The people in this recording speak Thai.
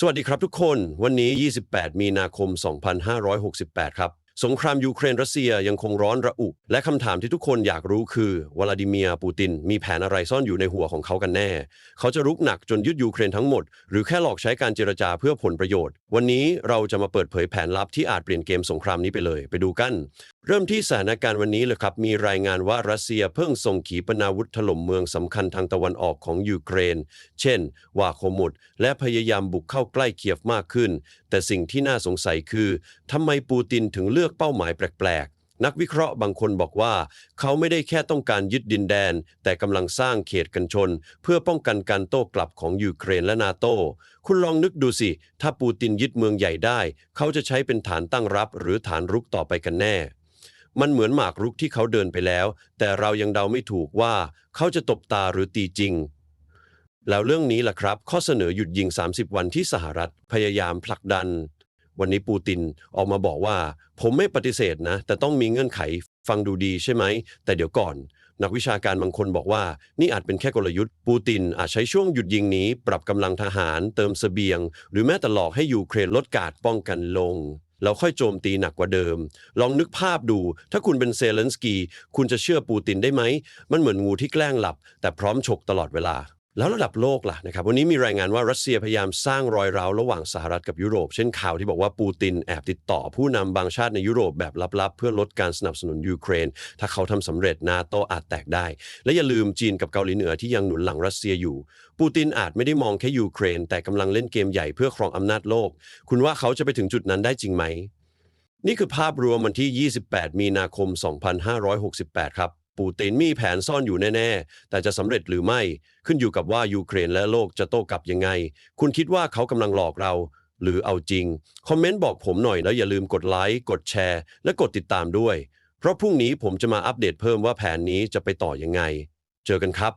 สวัสดีครับทุกคน วันนี้ 28 มีนาคม 2568 ครับ สงครามยูเครนรัสเซียยังคงร้อนระอุ และคำถามที่ทุกคนอยากรู้คือวลาดิเมียร์ปูติน มีแผนอะไรซ่อนอยู่ในหัวของเขากันแน่ เขาจะรุกหนักจนยึดยูเครนทั้งหมด หรือแค่หลอกใช้การเจรจาเพื่อผลประโยชน์ วันนี้เราจะมาเปิดเผยแผนลับที่อาจเปลี่ยนเกมสงครามนี้ไปเลย ไปดูกัน เริ่มที่สถานการณ์วันนี้เลยครับ มีรายงานว่ารัสเซียเพิ่งส่งขีปนาวุธถล่มเมืองสำคัญทางตะวันออกของยูเครน เช่น วาโคมุดและพยายามบุกเข้าใกล้เคียฟมากขึ้น แต่สิ่งที่น่าสงสัยคือทำไมปูตินถึงเลือกเป้าหมายแปลกๆ นักวิเคราะห์บางคนบอกว่า เขาไม่ได้แค่ต้องการยึดดินแดน แต่กำลังสร้างเขตกันชน เพื่อป้องกันการโต้กลับของยูเครนและนาโต คุณลองนึกดูสิ ถ้าปูตินยึดเมืองใหญ่ได้ เขาจะใช้เป็นฐานตั้งรับ หรือฐานรุกต่อไปกันแน่มันเหมือนหมากรุกที่เขาเดินไปแล้ว แต่เรายังเดาไม่ถูกว่าเขาจะตบตาหรือตีจริง แล้วเรื่องนี้ล่ะครับ ข้อเสนอหยุดยิง 30 วันที่สหรัฐพยายามผลักดัน วันนี้ปูตินออกมาบอกว่า ผมไม่ปฏิเสธนะ แต่ต้องมีเงื่อนไขฟังดูดีใช่ไหม แต่เดี๋ยวก่อน นักวิชาการบางคนบอกว่า นี่อาจเป็นแค่กลยุทธ์ ปูตินอาจใช้ช่วงหยุดยิงนี้ ปรับกำลังทหาร เติมเสบียง หรือแม้แต่หลอกให้ยูเครนลดการป้องกันลงแล้วค่อยโจมตีหนักกว่าเดิม ลองนึกภาพดู ถ้าคุณเป็นเซเลนสกี คุณจะเชื่อปูตินได้ไหม มันเหมือนงูที่แกล้งหลับ แต่พร้อมฉกตลอดเวลา แล้วระดับโลกล่ะนะครับวันนี้มีรายงานว่ารัสเซียพยายามสร้างรอยร้าวระหว่างสหรัฐกับยุโรป เช่นข่าวที่บอกว่าปูตินแอบติดต่อผู้นำบางชาติในยุโรปแบบลับๆ เพื่อลดการสนับสนุนยูเครน ถ้าเขาทำสำเร็จนาโตอาจแตกได้ และอย่าลืมจีนกับเกาหลีเหนือที่ยังหนุนหลังรัสเซียอยู่ ปูตินอาจไม่ได้มองแค่ยูเครน แต่กำลังเล่นเกมใหญ่เพื่อครองอำนาจโลก คุณว่าเขาจะไปถึงจุดนั้นได้จริงไหมนี่คือภาพรวมวันที่ 28 มีนาคม 2568 ครับ ปูตินมีแผนซ่อนอยู่แน่ ๆ แต่จะสำเร็จหรือไม่ขึ้นอยู่กับว่ายูเครนและโลกจะโต้กลับยังไง คุณคิดว่าเขากำลังหลอกเรา หรือเอาจริง คอมเมนต์บอกผมหน่อยแล้วอย่าลืมกดไลค์กดแชร์ และกดติดตามด้วย เพราะพรุ่งนี้ผมจะมาอัปเดตเพิ่มว่าแผนนี้จะไปต่อยังไง เจอกันครับ